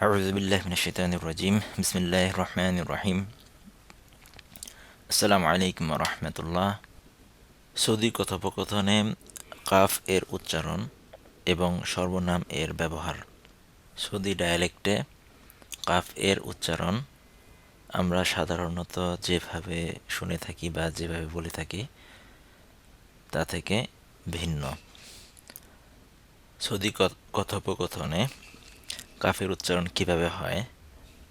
أعوذ بالله من الشيطان الرجيم بسم الله الرحمن الرحيم আসসালামু আলাইকুম রহমতুল্লাহ সৌদি কথোপকথনে কাফ এর উচ্চারণ এবং সর্বনাম এর ব্যবহার সৌদি ডায়ালেক্টে কাফ এর উচ্চারণ আমরা সাধারণত যেভাবে শুনে থাকি বা যেভাবে বলে থাকি তা থেকে ভিন্ন সৌদি কথোপকথনে কাফের উচ্চারণ কীভাবে হয়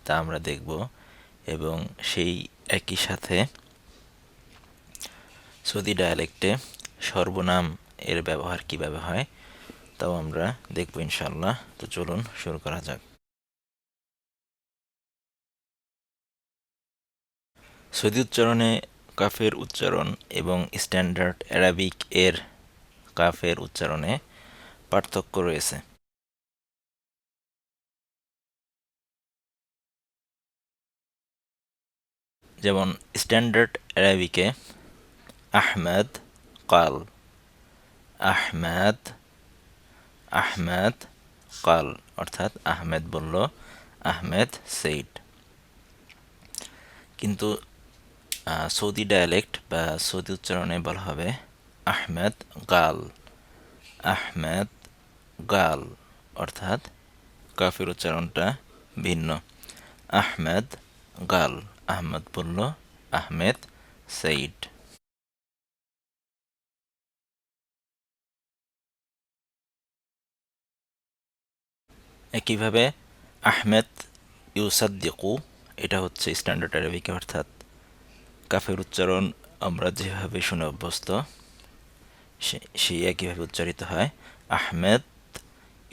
তা আমরা দেখব এবং সেই একই সাথে সৌদি ডায়ালেক্টে সর্বনাম এর ব্যবহার কীভাবে হয় তাও আমরা দেখব ইনশাল্লাহ তো চলুন শুরু করা যাক। সৌদি উচ্চারণে কাফের উচ্চারণ এবং স্ট্যান্ডার্ড অ্যারাবিক এর কাফের উচ্চারণে পার্থক্য রয়েছে। যেমন স্ট্যান্ডার্ড অ্যারাবিকে আহমেদ কাল, আহমেদ আহমেদ কাল, অর্থাৎ আহমেদ বলল আহমেদ সেইড। কিন্তু সৌদি ডায়ালেক্ট বা সৌদি উচ্চারণে বলা হবে আহমেদ গাল আহমেদ গাল, অর্থাৎ কাফির উচ্চারণটা ভিন্ন। আহমেদ গাল। আহমদ বলল, আহমেদ সঈদ। একইভাবে আহমেদ ইউসাদ্দিকু, এটা হচ্ছে স্ট্যান্ডার্ড আরবিক অর্থাৎ কাফের উচ্চারণ আমরা যেভাবে শুনে অভ্যস্ত সেই একইভাবে উচ্চারিত হয় আহমেদ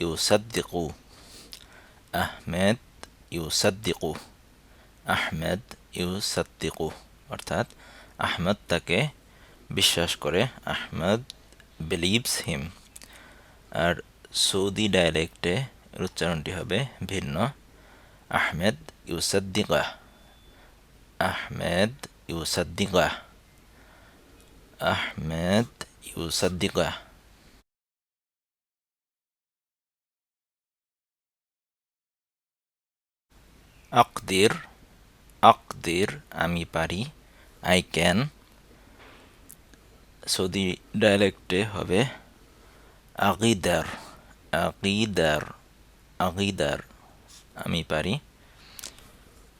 ইউসাদ্দিকু আহমেদ ইউসাদ্দিকু, আহমেদ ইউসাদ্দিকু অর্থাৎ আহমদ তাকে বিশ্বাস করে, আহমদ বিলিভস হিম আর সৌদি ডায়ালেক্টে উচ্চারণটি হবে ভিন্ন। আহমেদ ইউসাদ্দিকা আহমেদ ইউসাদ্দিকা আহমেদ ইউসাদ্দিকা। আকদির আকদির আমি পারি আই ক্যান সৌদি ডায়ালেক্টে হবে আকিদার আকিদার আকিদার, আমি পারি।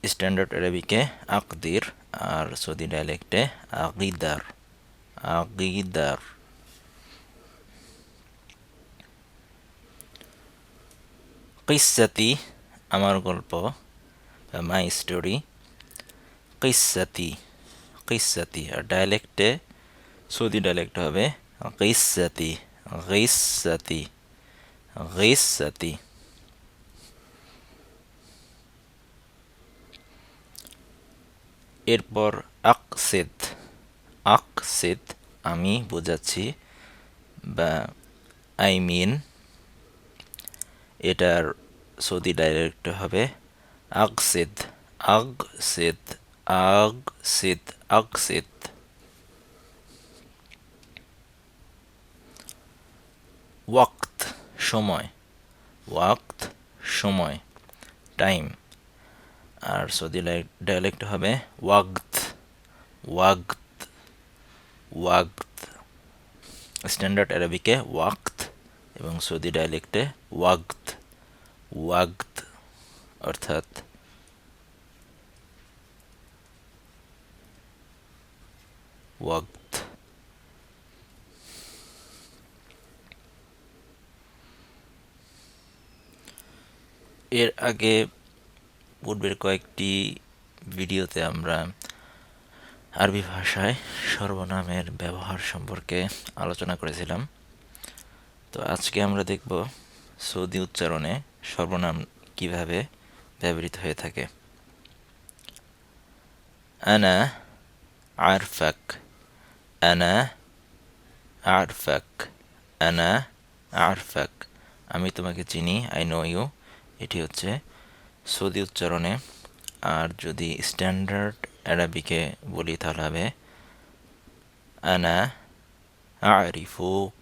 স্ট্যান্ডার্ড আরবিকে আকদির আর সৌদি ডায়ালেক্টে আকিদার আকিদার। কিসাতি আমার গল্প মাই স্টোরি কিসাতি কিসাতি, আর ডায়ালেক্টে সৌদি ডায়ালেক্ট হবে। কিসাতি কিসাতি কিসাতি। এরপর আকসেদ আকসেদ আমি বোঝাচ্ছি বা আই মিন এটার সৌদি ডাইরেক্ট হবে। আকসেদ আগসেদ আগসেদ আগসেদ ওয়াক্ত সময় ওয়াক্ত সময় টাইম আর সৌদি ডায়ালেক্ট হবে ওয়াগত ওয়াগত ওয়াগত স্ট্যান্ডার্ড আরবিকে ওয়াক্ত এবং সৌদি ডায়ালেক্টে ওয়াগত ওয়াগত অর্থাৎ ওয়াগত এর আগে পূর্বের কয়েকটি ভিডিওতে আমরা আরবি ভাষায় সর্বনামের ব্যবহার সম্পর্কে আলোচনা করেছিলাম। তো আজকে আমরা দেখব সৌদি উচ্চারণে সর্বনাম কীভাবে ব্যবহৃত হয়ে থাকে। আনা আরফাক। আনা আরফাক আনা আরফাক আমি তোমাকে চিনি আই নো ইউ এটি হচ্ছে সৌদি উচ্চারণে। আর যদি স্ট্যান্ডার্ড অ্যারাবিকে বলি তাহলে হবে আনা আরিফুক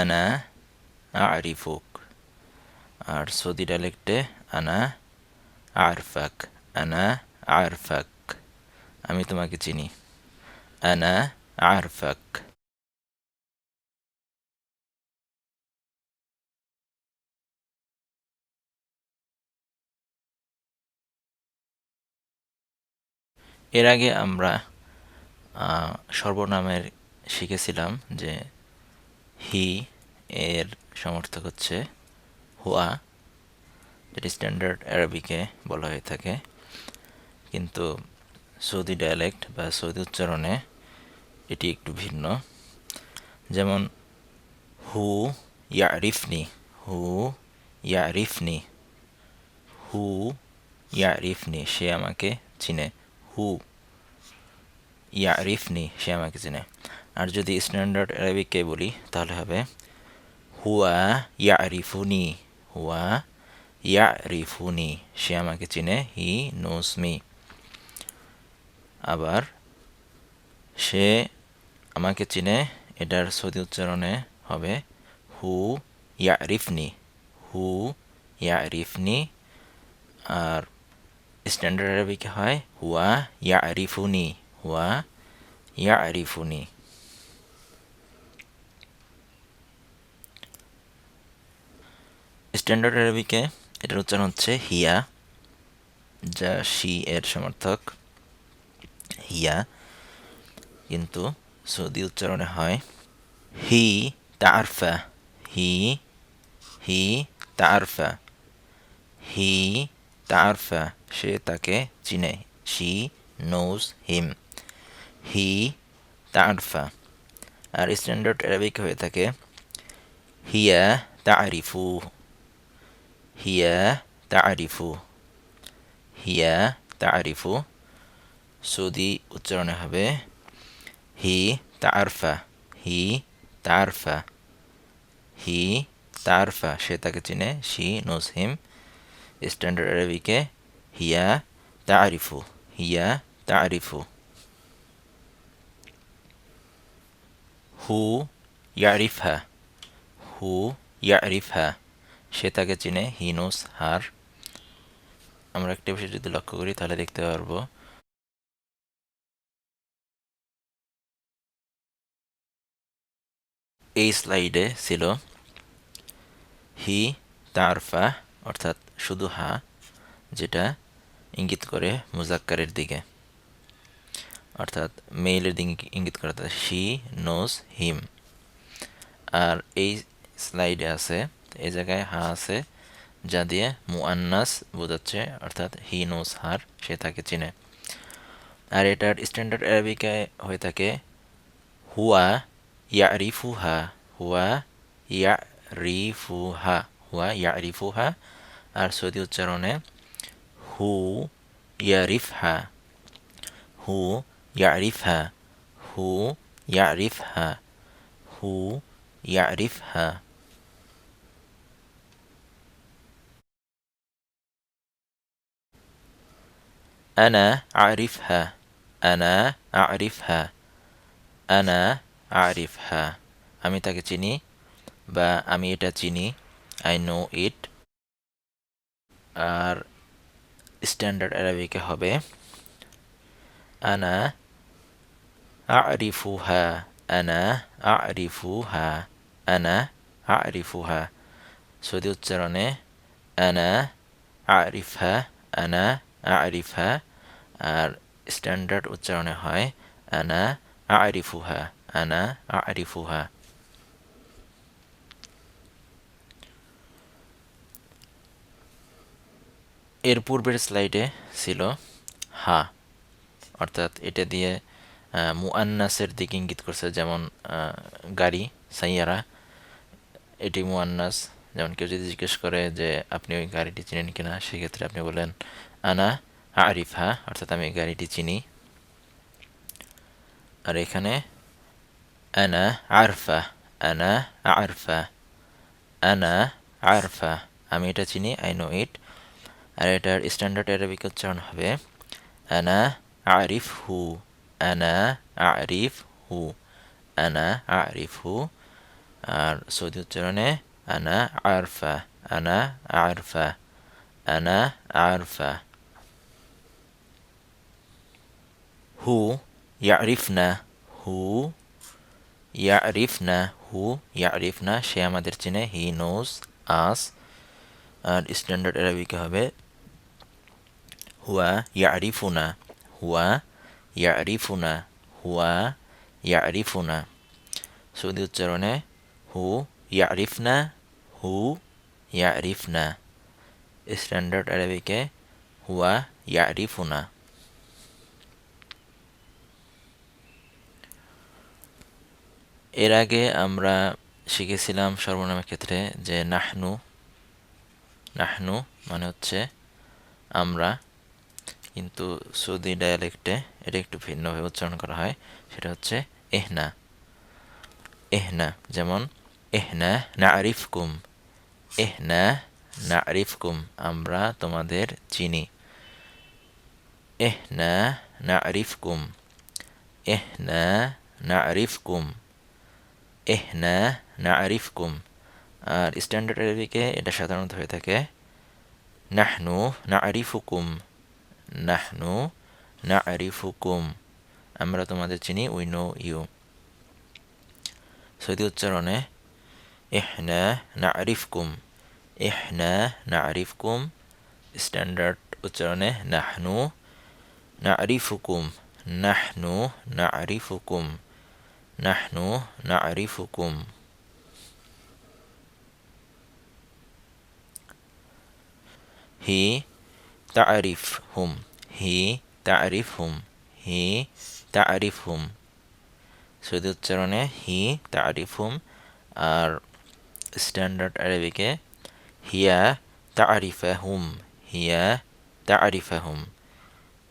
আনা আরিফুক আর সৌদি ডাইলেক্টে আনা আরফাক আনা আরফাক আমি তোমাকে চিনি। আনা আরফাক এর আগে আমরা সর্বনামের শিখেছিলাম যে হি এর সমর্থক হচ্ছে হুয়া, যেটি স্ট্যান্ডার্ড অ্যারাবিকে বলা হয়ে থাকে। কিন্তু সৌদি ডায়ালেক্ট বা সৌদি উচ্চারণে এটি একটু ভিন্ন। যেমন, হু ইয়ারিফনি হু ইয়ারিফনি হু ইয়ারিফনি সে আমাকে চিনে, হু ইয়ারিফনি সে আমাকে চিনে। আর যদি স্ট্যান্ডার্ড অ্যারাবিককে বলি, তাহলে হবে, হুয়া ইয়ারিফুনি হুয়া ইয়ারিফুনি সে আমাকে চিনে, হি নোস মি। আবার সে আমাকে চিনে, এটার সৌদি উচ্চারণে হবে, হু ইয়ারিফনি হু ইয়ারিফনি। আর স্ট্যান্ডার্ড আরবিকে হয়, হুয়া ইয়ারিফুনি হুয়া ইয়ারিফুনি। স্ট্যান্ডার্ড আরবিকে এটার উচ্চারণ হচ্ছে, হিয়া, যা শি এর সমর্থক, হিয়া। কিন্তু সৌদি উচ্চারণে হয়, হি তারফা, হি হি তারফা হি তারফা সে তাকে চিনে। শি নোজ হিম, হি তারফা আর স্ট্যান্ডার্ড অ্যারাবিক হয়ে থাকে, হিয়া তারিফু হিয়া তারিফু হিয়া তারিফু সৌদি উচ্চারণে হবে হি তারফা হি তারফা হি তারফা সে তাকে চিনে। শি নোজ হিম স্ট্যান্ডার্ড আরবিকে হিয়া তারিফু হিয়া তারিফু হু ইয়ারিফা হু ইয়ারিফা সে তাকে চিনে। হি নোস হার আমরা একটা বিষয় যদি লক্ষ্য করি, তাহলে দেখতে পারব এই স্লাইডে ছিল হি তারফা অর্থাৎ শুধু হা, যেটা ইঙ্গিত করে মুজাক্কারের দিকে। অর্থাৎ মেইলের দিকে ইঙ্গিত করে হি, নোজ, হিম। আর এই স্লাইডে আছে, এই জায়গায় হা আছে, যা দিয়ে মুআন্নাস বোঝাচ্ছে, অর্থাৎ হি, নোজ, হার, সে তাকে চিনে। আর এটার স্ট্যান্ডার্ড অ্যারাবিকায় হয়ে থাকে, হুয়া ইয়ারিফুহা হুয়া ইয়ারিফুহা হুয়া ইয়ারিফুহা আর সৌদি উচ্চারণে হু ইয়ারিফহা হু ইয়ারিফহা হু ইয়ারিফহা হু ইয়ারিফহা أنا أعرفها أنا أعرفها أنا আরিফ হা আমি তাকে চিনি বা আমি এটা চিনি আই নো ইট আর স্ট্যান্ডার্ড অ্যারাবিকে হবে, আনা আরিফুহা হ্যাঁ। আনা আরিফুহা হ্যাঁ। আনা আরিফুহা সৌদি উচ্চারণে আনা আরিফা আনা আরিফা আর স্ট্যান্ডার্ড উচ্চারণে হয়, আনা আরিফুহা আনা আরিফুহা এর পূর্বের স্লাইডে ছিল হা, অর্থাৎ এটা দিয়ে মুআন্নাসের দিকে ইঙ্গিত করছে, যেমন গাড়ি, সাইয়ারা। এটি মুআন্নাস, যেমন কেউ যদি জিজ্ঞেস করে যে, আপনি ওই গাড়িটি চিনেন কিনা? সেক্ষেত্রে আপনি বলেন, আনা আরিফা, অর্থাৎ আমি গাড়িটি চিনি। আর এখানে আনা আরফা আনা আরফা আনা আরফা আমি এটা চিনি আই নো ইট আর এটার স্ট্যান্ডার্ড অ্যারাবিক উচ্চারণ হবে। আনা আরিফ হু আনা আরিফ হু আনা আরিফ হু আর সৌদি উচ্চারণে আনা আরফা আনা আরফা আনা আরফা হু ইয়ারিফনা হু ইয়ারিফনা হু ইয়ারিফনা সে আমাদের চেনে he knows us R standard অ্যারাবিকে হবে হুয়া ইয়ারিফুনা হুয়া ইয়ারিফুনা হুয়া ইয়ারিফুনা সৌদি উচ্চারণে হু ইয়ারিফনা হু ইয়ারিফনা স্ট্যান্ডার্ড অ্যারাবিকে হুয়া ইয়ারিফুনা এর আগে আমরা শিখেছিলাম সর্বনামের ক্ষেত্রে যে নাহনু নাহনু মানে হচ্ছে আমরা, কিন্তু সৌদি ডায়ালেক্টে এটা একটু ভিন্নভাবে উচ্চারণ করা হয়, সেটা হচ্ছে এহনা। এহনা যেমন, এহনা না আরিফকুম এহনা না আরিফকুম আমরা তোমাদের চিনি। এহনা না আরিফকুম এহনা না আরিফকুম এহনা না আরিফকুম আর স্ট্যান্ডার্ড আরবিকে এটা সাধারণত হয়ে থাকে, নাহনু না আরিফুকুম নাহনু না আরিফুকুম আমরা তোমাদের চিনি উই নো ইউ সৌদি উচ্চারণে, এহনা না আরিফকুম এহনা না আরিফকুম স্ট্যান্ডার্ড উচ্চারণে, নাহনু না আরিফুকুম নাহনু না আরিফুকুম নাহনু নারিফুকুম হি তারিফ হুম হি তারিফ হুম হি তারিফ হুম সৌদি উচ্চারণে হি তারিফ হুম আর স্ট্যান্ডার্ড আরবিকে হিয়া তারিফা হুম হিয়া তারিফা হুম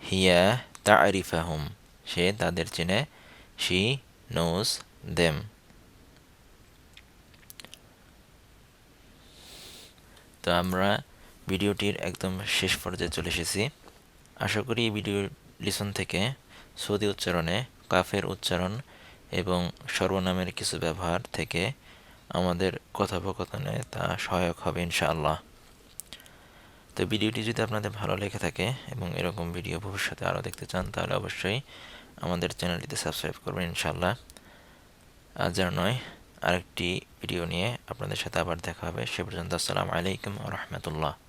হিয়া তারিফা হুম সে তাদের চেনে শি নোজ দেম তো আমরা ভিডিওটির একদম শেষ পর্যায়ে চলে এসেছি। আশা করি ভিডিও লিসন থেকে সৌদি উচ্চারণে, কাফের উচ্চারণ এবং সর্বনামের কিছু ব্যবহার থেকে আমাদের কথোপকথনে তা সহায়ক হবে ইনশাআল্লাহ। তো ভিডিওটি যদি আপনাদের ভালো লেগে থাকে এবং এরকম ভিডিও ভবিষ্যতে আরও দেখতে চান, তাহলে অবশ্যই আমাদের চ্যানেলটিতে সাবস্ক্রাইব করবেন ইনশাল্লাহ আজ আর নয়, আরেকটি ভিডিও নিয়ে আপনাদের সাথে আবার দেখা হবে। সে পর্যন্ত আসসালামু আলাইকুম রহমতুল্লাহ।